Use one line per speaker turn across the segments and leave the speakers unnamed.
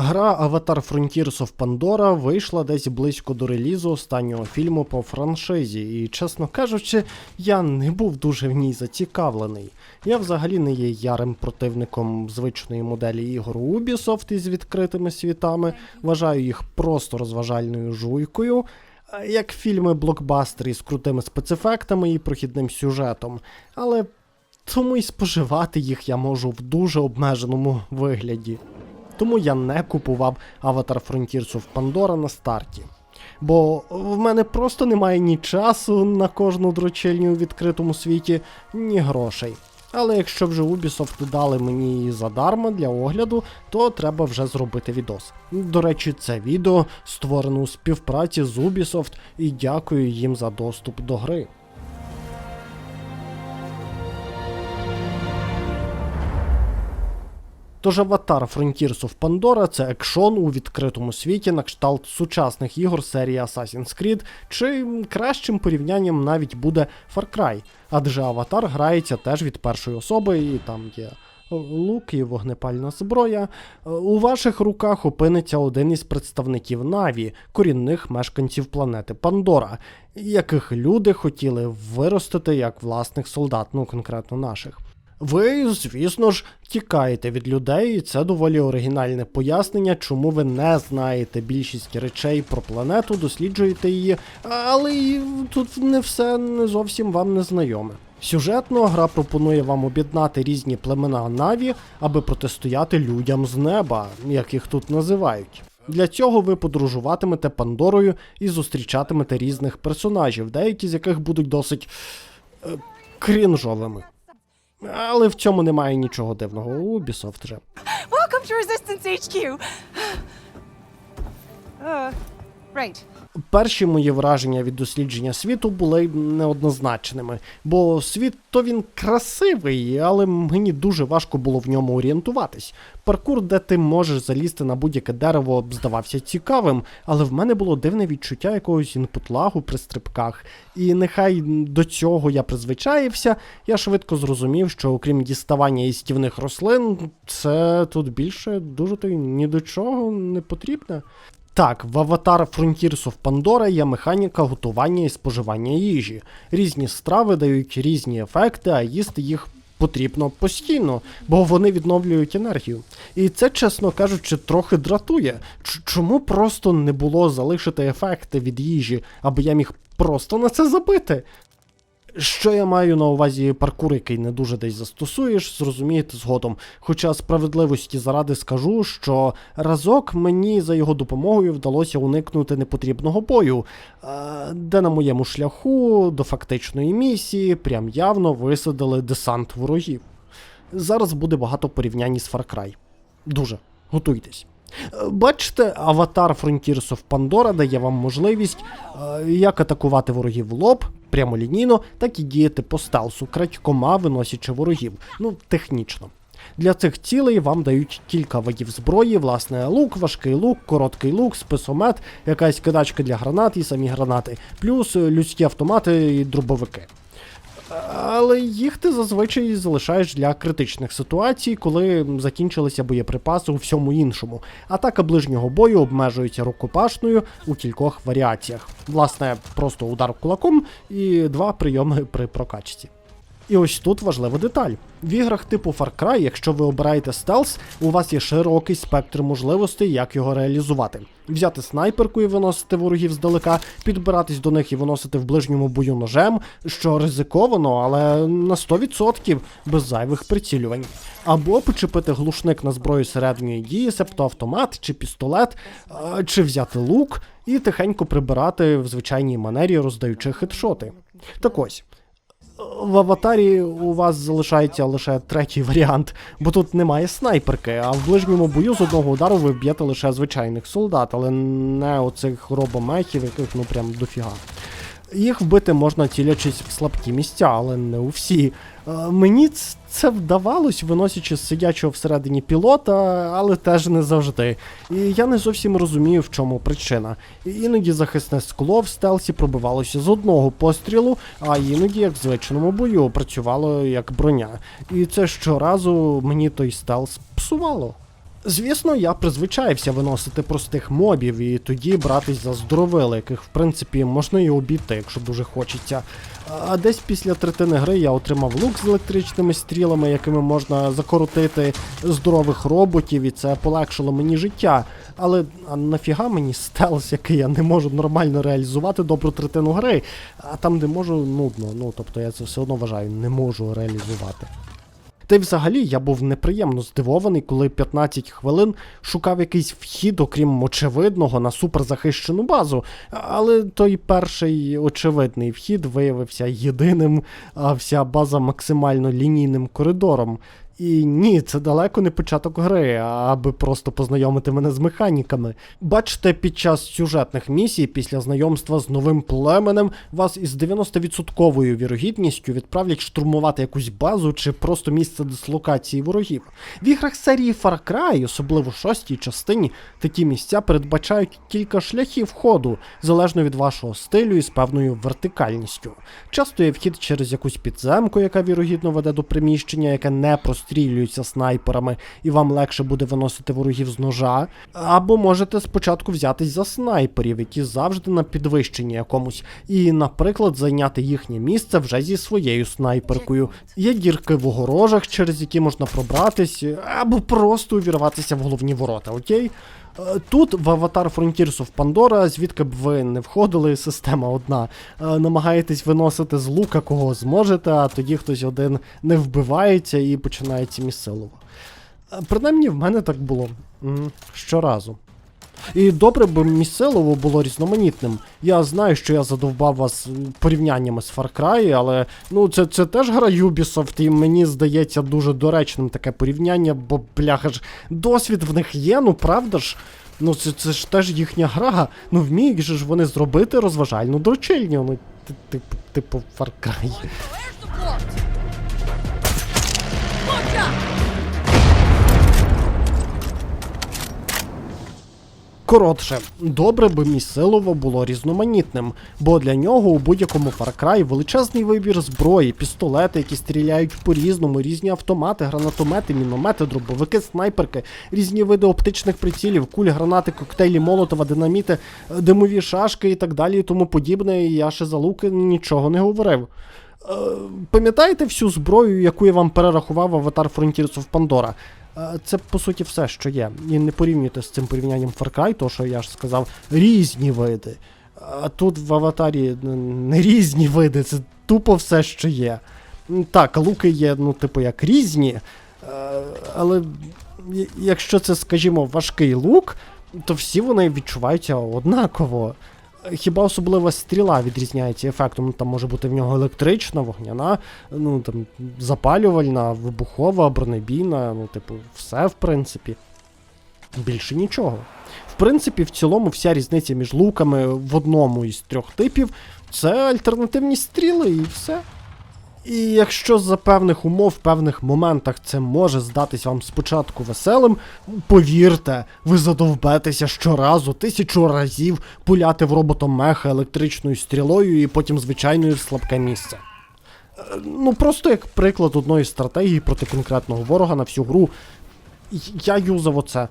Гра Avatar Frontiers of Pandora вийшла десь близько до релізу останнього фільму по франшизі, і, чесно кажучи, я не був дуже в ній зацікавлений. Я взагалі не є ярим противником звичної моделі ігор Ubisoft із відкритими світами, вважаю їх просто розважальною жуйкою. Як фільми блокбастери з крутими спецефектами і прохідним сюжетом, але тому і споживати їх я можу в дуже обмеженому вигляді. Тому я не купував Avatar Frontiers of Pandora на старті. Бо в мене просто немає ні часу на кожну дрочильню у відкритому світі, ні грошей. Але якщо вже Ubisoft дали мені її задарма для огляду, то треба вже зробити відос. До речі, це відео створено у співпраці з Ubisoft і дякую їм за доступ до гри. Тож Avatar Frontiers of Pandora це екшон у відкритому світі на кшталт сучасних ігор серії Assassin's Creed, чи кращим порівнянням навіть буде Far Cry, адже Аватар грається теж від першої особи, і там є лук і вогнепальна зброя. У ваших руках опиниться один із представників Наві, корінних мешканців планети Пандора, яких люди хотіли виростити як власних солдат, ну конкретно наших. Ви, звісно ж, тікаєте від людей, і це доволі оригінальне пояснення, чому ви не знаєте більшість речей про планету, досліджуєте її, але тут не все не зовсім вам не знайоме. Сюжетно гра пропонує вам об'єднати різні племена Наві, аби протистояти людям з неба, як їх тут називають. Для цього ви подорожуватимете Пандорою і зустрічатимете різних персонажів, деякі з яких будуть досить е, крінжовими. Але в цьому немає нічого дивного. Ubisoft же.
Welcome to Resistance HQ. uh, right.
Перші мої враження від дослідження світу були неоднозначними, бо світ то він красивий, але мені дуже важко було в ньому орієнтуватись. Паркур, де ти можеш залізти на будь-яке дерево, здавався цікавим, але в мене було дивне відчуття якогось інпутлагу при стрибках. І нехай до цього я призвичаївся, я швидко зрозумів, що окрім діставання їстівних рослин, це тут більше дуже то ні до чого не потрібне. Так, в Avatar Frontiers of Pandora є механіка готування і споживання їжі. Різні страви дають різні ефекти, а їсти їх потрібно постійно, бо вони відновлюють енергію. І це, чесно кажучи, трохи дратує. Чому просто не було залишити ефекти від їжі, аби я міг просто на це забити? Що я маю на увазі паркур, який не дуже десь застосуєш, зрозумієте згодом. Хоча справедливості заради скажу, що разок мені за його допомогою вдалося уникнути непотрібного бою, е, де на моєму шляху до фактичної місії прям явно висадили десант ворогів. Зараз буде багато порівнянь із Far Cry. Дуже. Готуйтесь. Бачите, аватар Frontiers of Pandora дає вам можливість е, як атакувати ворогів в лоб, прямолінійно, так і діяти по стелсу, крадькома виносячи ворогів. Ну, технічно. Для цих цілей вам дають кілька видів зброї, власне, лук, важкий лук, короткий лук, списомет, якась кидачка для гранат і самі гранати, плюс е, людські автомати і дробовики. Але їх ти зазвичай залишаєш для критичних ситуацій, коли закінчилися боєприпаси у всьому іншому. Атака ближнього бою обмежується рукопашною у кількох варіаціях. Власне, просто удар кулаком і два прийоми при прокачці. І ось тут важлива деталь. В іграх типу Far Cry, якщо ви обираєте стелс, у вас є широкий спектр можливостей, як його реалізувати. Взяти снайперку і виносити ворогів здалека, підбиратись до них і виносити в ближньому бою ножем, що ризиковано, але на 100% без зайвих прицілювань. Або почепити глушник на зброю середньої дії, себто автомат чи пістолет, чи взяти лук і тихенько прибирати в звичайній манері, роздаючи хедшоти. Так ось. В аватарі у вас залишається лише третій варіант, бо тут немає снайперки, а в ближньому бою з одного удару ви вб'єте лише звичайних солдат, але не оцих робомехів, яких ну прям дофіга. Їх вбити можна цілячись в слабкі місця, але не у всі. Е, Мені це вдавалось, виносячи з сидячого всередині пілота, але теж не завжди. І я не зовсім розумію, в чому причина. Іноді захисне скло в стелсі пробивалося з одного пострілу, а іноді, як в звичному бою, працювало як броня. І це щоразу мені той стелс псувало. Звісно, я призвичаєвся виносити простих мобів і тоді братись за здоровили, яких в принципі можна і обійти, якщо дуже хочеться. А десь після третини гри я отримав лук з електричними стрілами, якими можна закоротити здорових роботів, і це полегшило мені життя. Але а нафіга мені стелс, який я не можу нормально реалізувати добру третину гри, а там, де можу, нудно. Ну тобто я це все одно вважаю, не можу реалізувати. Та й взагалі я був неприємно здивований, коли 15 хвилин шукав якийсь вхід, окрім очевидного, на суперзахищену базу. Але той перший очевидний вхід виявився єдиним, а вся база максимально лінійним коридором. І ні, це далеко не початок гри, аби просто познайомити мене з механіками. Бачите, під час сюжетних місій, після знайомства з новим племенем, вас із 90% вірогідністю відправлять штурмувати якусь базу чи просто місце дислокації ворогів. В іграх серії Far Cry, особливо в шостій частині, такі місця передбачають кілька шляхів ходу, залежно від вашого стилю і з певною вертикальністю. Часто є вхід через якусь підземку, яка вірогідно веде до приміщення, яке не прострілюється снайперами, і вам легше буде виносити ворогів з ножа. Або можете спочатку взятись за снайперів, які завжди на підвищенні якомусь, і, наприклад, зайняти їхнє місце вже зі своєю снайперкою. Є дірки в огорожах, через які можна пробратись, або просто увірватися в головні ворота, окей? Е, Тут в Аватар Frontiers of Pandora, звідки б ви не входили, система одна. Е, Намагаєтесь виносити з лука кого зможете, а тоді хтось один не вбивається і починається місцилово. Е, Принаймні в мене так було щоразу. І добре б місцелово було різноманітним. Я знаю, що я задовбав вас порівняннями з Far Cry, але ну це, це теж гра Ubisoft, і мені здається дуже доречним таке порівняння, бо бляха ж досвід в них є, ну правда ж? Ну це, це ж теж їхня гра. Ну вміють же ж вони зробити розважальну доручильню. Ну, типу, типу Far Cry. Коротше, добре би місилово було різноманітним, бо для нього у будь-якому Far Cry величезний вибір зброї, пістолети, які стріляють по-різному, різні автомати, гранатомети, міномети, дробовики, снайперки, різні види оптичних прицілів, куль, гранати, коктейлі, молотова, динаміти, е, димові шашки і так далі, і тому подібне. І я ще за луки нічого не говорив. Е, Пам'ятаєте всю зброю, яку я вам перерахував в Avatar Frontiers of Pandora? Е, Це по суті все, що є. І не порівнюйте з цим порівнянням Far Cry, то що я ж сказав, різні види. А тут в аватарі не різні види, це тупо все, що є. Так, луки є, ну, типу, як різні, е, але якщо це, скажімо, важкий лук, то всі вони відчуваються однаково. Хіба особлива стріла відрізняється ефектом, ну, там може бути в нього електрична, вогняна, ну там запалювальна, вибухова, бронебійна, ну, типу, все в принципі. Більше нічого. В принципі, в цілому, вся різниця між луками в одному із трьох типів це альтернативні стріли і все. І якщо за певних умов, в певних моментах це може здатись вам спочатку веселим, повірте, ви задовбетеся щоразу, тисячу разів пуляти в робота меха електричною стрілою і потім звичайною в слабке місце. Е, Ну, просто як приклад одної стратегії проти конкретного ворога на всю гру. Я юзав оце.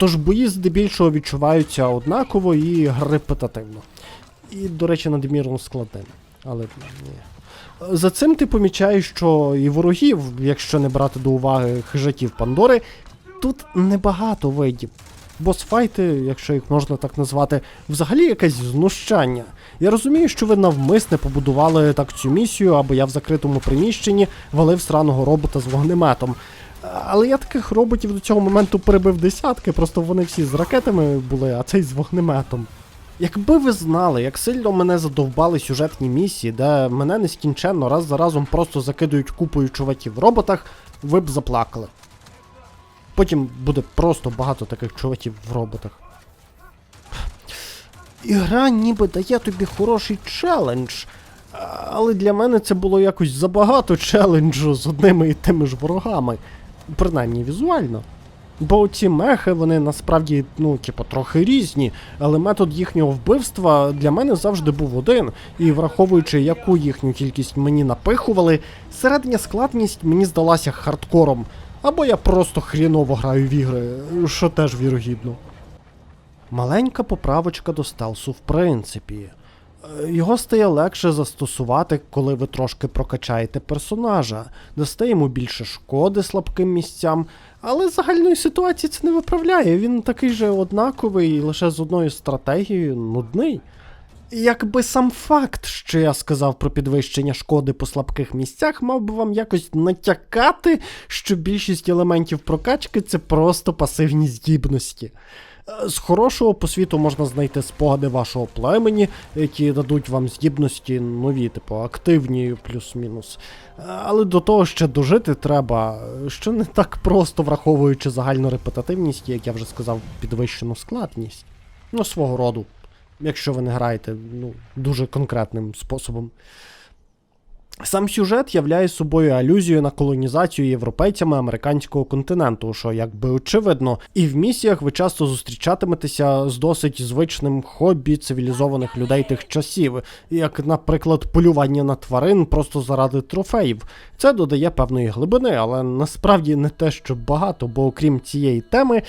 Тож бої здебільшого відчуваються однаково і репетативно. І, до речі, надмірно складними. Але ні. За цим ти помічаєш, що і ворогів, якщо не брати до уваги хижаків Пандори, тут небагато видів. Босфайти, якщо їх можна так назвати, взагалі якесь знущання. Я розумію, що ви навмисне побудували так цю місію, аби я в закритому приміщенні валив сраного робота з вогнеметом. Але я таких роботів до цього моменту перебив десятки, просто вони всі з ракетами були, а цей з вогнеметом. Якби ви знали, як сильно мене задовбали сюжетні місії, де мене нескінченно раз за разом просто закидують купою чуваків в роботах, ви б заплакали. Потім буде просто багато таких чуваків в роботах. Ігра ніби дає тобі хороший челендж. Але для мене це було якось забагато челенджу з одними і тими ж ворогами. Принаймні візуально. Бо ці мехи, вони насправді, ну, типу, трохи різні, але метод їхнього вбивства для мене завжди був один. І враховуючи, яку їхню кількість мені напихували, середня складність мені здалася хардкором. Або я просто хріново граю в ігри, що теж вірогідно. Маленька поправочка до стелсу, в принципі. Е, Його стає легше застосувати, коли ви трошки прокачаєте персонажа, дасте йому більше шкоди слабким місцям, але загальної ситуації це не виправляє. Він такий же однаковий і лише з одною стратегією нудний. Якби сам факт, що я сказав про підвищення шкоди по слабких місцях, мав би вам якось натякати, що більшість елементів прокачки це просто пасивні здібності. З хорошого по світу можна знайти спогади вашого племені, які дадуть вам здібності нові, типу активні плюс-мінус. Але до того ще дожити треба, що не так просто враховуючи загальну репетативність, як я вже сказав, підвищену складність. Ну, свого роду якщо ви не граєте ну, дуже конкретним способом. Сам сюжет являє собою алюзію на колонізацію європейцями американського континенту, що якби очевидно, і в місіях ви часто зустрічатиметеся з досить звичним хобі цивілізованих людей тих часів, як, наприклад, полювання на тварин просто заради трофеїв. Це додає певної глибини, але насправді не те, що багато, бо окрім цієї теми,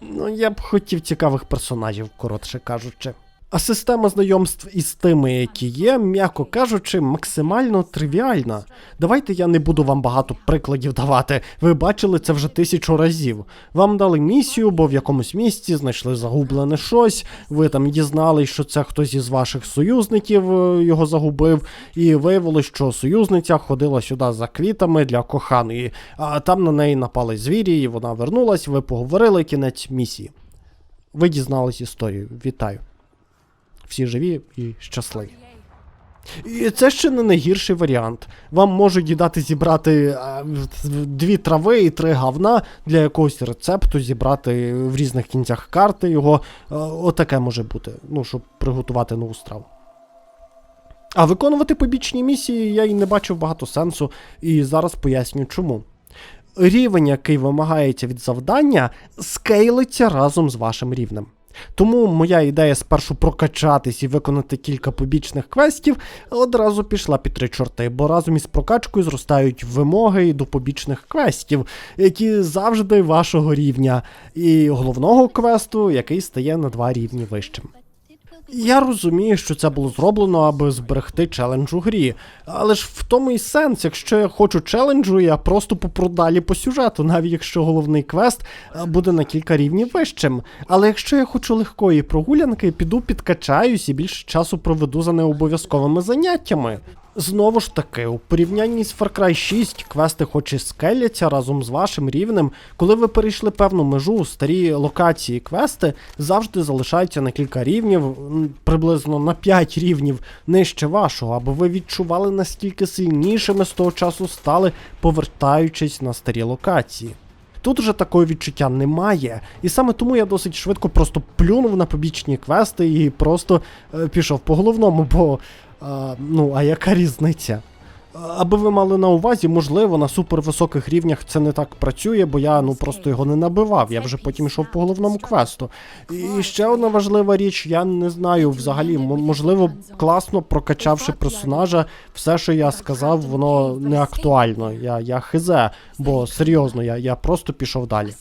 ну я б хотів цікавих персонажів, коротше кажучи. А система знайомств із тими, які є, м'яко кажучи, максимально тривіальна. Давайте я не буду вам багато прикладів давати. Ви бачили це вже тисячу разів. Вам дали місію, бо в якомусь місці знайшли загублене щось. Ви там дізнались, що це хтось із ваших союзників е, його загубив, і виявилось, що союзниця ходила сюди за квітами для коханої, а там на неї напали звірі, і вона вернулась. Ви поговорили кінець місії. Ви дізнались історію. Вітаю всі живі і щасливі. І це ще не найгірший варіант. Вам можуть і дати зібрати дві трави і три гавна для якогось рецепту, зібрати в різних кінцях карти його. Отаке може бути, ну, щоб приготувати нову страву. А виконувати побічні місії я й не бачив багато сенсу, і зараз поясню чому. Рівень, який вимагається від завдання, скейлиться разом з вашим рівнем. Тому моя ідея спершу прокачатись і виконати кілька побічних квестів одразу пішла під три чорти, бо разом із прокачкою зростають вимоги і до побічних квестів, які завжди вашого рівня, і головного квесту, який стає на два рівні вищим. Я розумію, що це було зроблено, аби зберегти челендж у грі. Але ж в тому і сенс, якщо я хочу челенджу, я просто попру далі по сюжету, навіть якщо головний квест е, буде на кілька рівнів вищим. Але якщо я хочу легкої прогулянки, піду підкачаюсь і більше часу проведу за необов'язковими заняттями. Знову ж таки, у порівнянні з Far Cry 6 квести хоч і скеляться разом з вашим рівнем, коли ви перейшли певну межу, старі локації квести завжди залишаються на кілька рівнів, приблизно на 5 рівнів нижче вашого, аби ви відчували наскільки сильнішими з того часу стали, повертаючись на старі локації. Тут вже такого відчуття немає, і саме тому я досить швидко просто плюнув на побічні квести і просто е, пішов по головному, бо ну, а яка різниця? Аби ви мали на увазі, можливо, на супервисоких рівнях це не так працює, бо я ну просто його не набивав. Я вже потім йшов по головному квесту. І ще одна важлива річ, я не знаю взагалі, можливо, класно прокачавши персонажа, все, що я сказав, воно не актуально. Я, я хизе, бо серйозно, я, я просто пішов далі.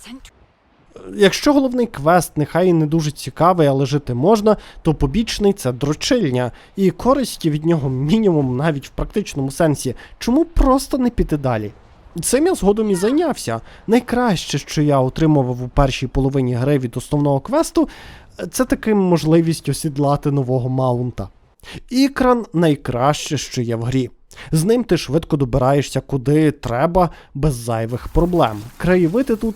Якщо головний квест нехай не дуже цікавий, але жити можна, то побічний це дрочильня, і користі від нього мінімум навіть в практичному сенсі. Чому просто не піти далі? Цим я згодом і зайнявся. Найкраще, що я отримував у першій половині гри від основного квесту, це таки можливість осідлати нового маунта. Ікран найкраще, що є в грі. З ним ти швидко добираєшся куди треба, без зайвих проблем. Краєвиди тут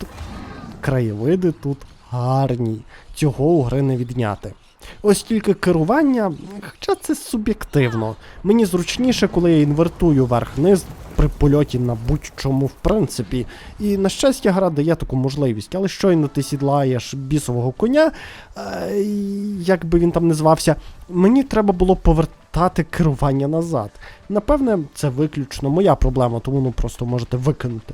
краєвиди тут гарні, цього у гри не відняти. Ось тільки керування, хоча це суб'єктивно. Мені зручніше, коли я інвертую верх-низ при польоті на будь-чому в принципі. І на щастя, гра дає таку можливість, але щойно ти сідлаєш бісового коня, е, як би він там не звався, мені треба було повертати керування назад. Напевне, це виключно моя проблема, тому ну просто можете викинути.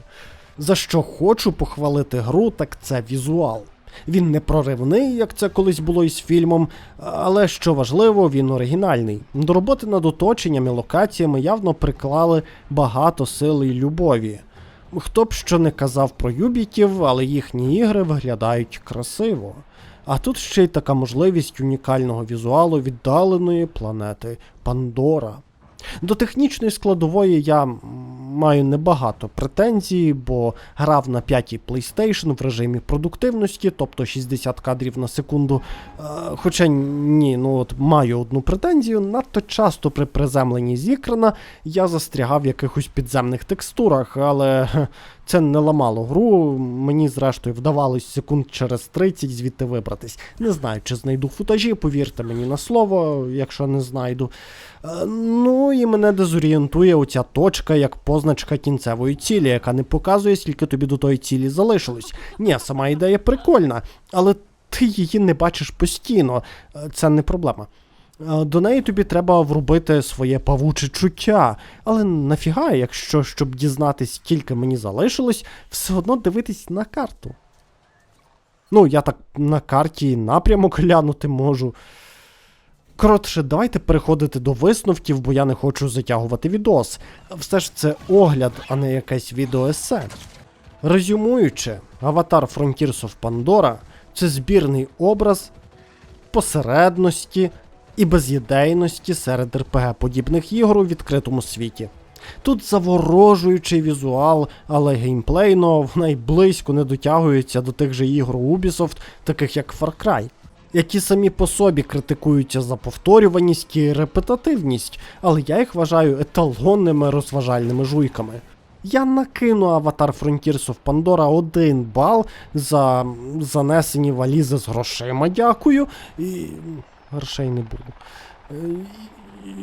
За що хочу похвалити гру, так це візуал. Він не проривний, як це колись було із фільмом, але що важливо, він оригінальний. До роботи над оточенням і локаціями явно приклали багато сили й любові. Хто б що не казав про юбітів, але їхні ігри виглядають красиво. А тут ще й така можливість унікального візуалу віддаленої планети Пандора. До технічної складової я маю небагато претензій, бо грав на п'ятій PlayStation в режимі продуктивності, тобто 60 кадрів на секунду. Е, хоча ні, ну от маю одну претензію. Надто часто при приземленні з екрана я застрягав в якихось підземних текстурах, але це не ламало гру. Мені, зрештою, вдавалось секунд через 30 звідти вибратись. Не знаю, чи знайду футажі, повірте мені на слово, якщо не знайду. Е, Ну і мене дезорієнтує оця точка як позначка кінцевої цілі, яка не показує, скільки тобі до тої цілі залишилось. Ні, сама ідея прикольна, але ти її не бачиш постійно. Е, Це не проблема. Е, До неї тобі треба врубити своє павуче чуття. Але нафіга, якщо щоб дізнатись, скільки мені залишилось, все одно дивитись на карту. Ну, я так на карті напрямок глянути можу. Коротше, давайте переходити до висновків, бо я не хочу затягувати відос. Все ж це огляд, а не якесь відеоесе. Резюмуючи, аватар Frontiers of Pandora це збірний образ посередності і безідейності серед РПГ подібних ігор у відкритому світі. Тут заворожуючий візуал, але геймплейно вона й близько не дотягується до тих же ігор Ubisoft, таких як Far Cry, які самі по собі критикуються за повторюваність і репетативність, але я їх вважаю еталонними розважальними жуйками. Я накину аватар Frontiers of Pandora один бал за занесені валізи з грошима, дякую. І грошей не було. Е,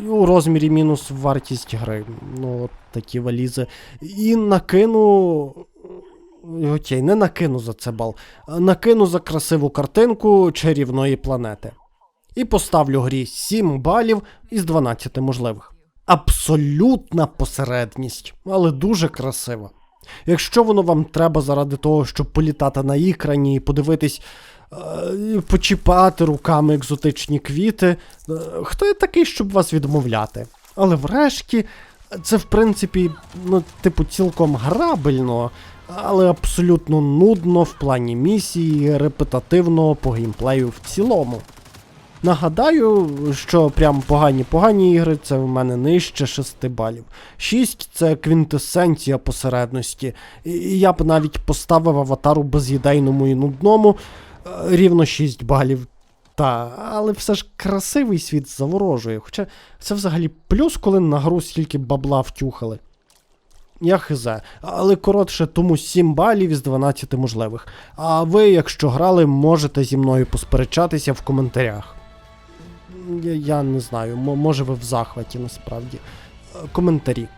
і У розмірі мінус вартість гри. Ну, от такі валізи. І накину. Окей, не накину за це бал. Накину за красиву картинку чарівної планети. І поставлю грі 7 балів із 12 можливих. Абсолютна посередність, але дуже красива. Якщо воно вам треба заради того, щоб політати на екрані і подивитись, е, почіпати руками екзотичні квіти, е, хто я такий, щоб вас відмовляти? Але врешті це, в принципі, ну, типу, цілком грабельно, але абсолютно нудно в плані місії, репетативно по геймплею в цілому. Нагадаю, що прям погані погані ігри це в мене нижче 6 балів. 6 це квінтесенція посередності. І я б навіть поставив аватару безідейному і нудному е, рівно 6 балів. Та, але все ж красивий світ заворожує. Хоча це взагалі плюс, коли на гру стільки бабла втюхали. Я хизе, але коротше, тому 7 балів із 12 можливих. А ви, якщо грали, можете зі мною посперечатися в коментарях. Я, я не знаю, мо- може ви в захваті насправді. Е, Коментарі.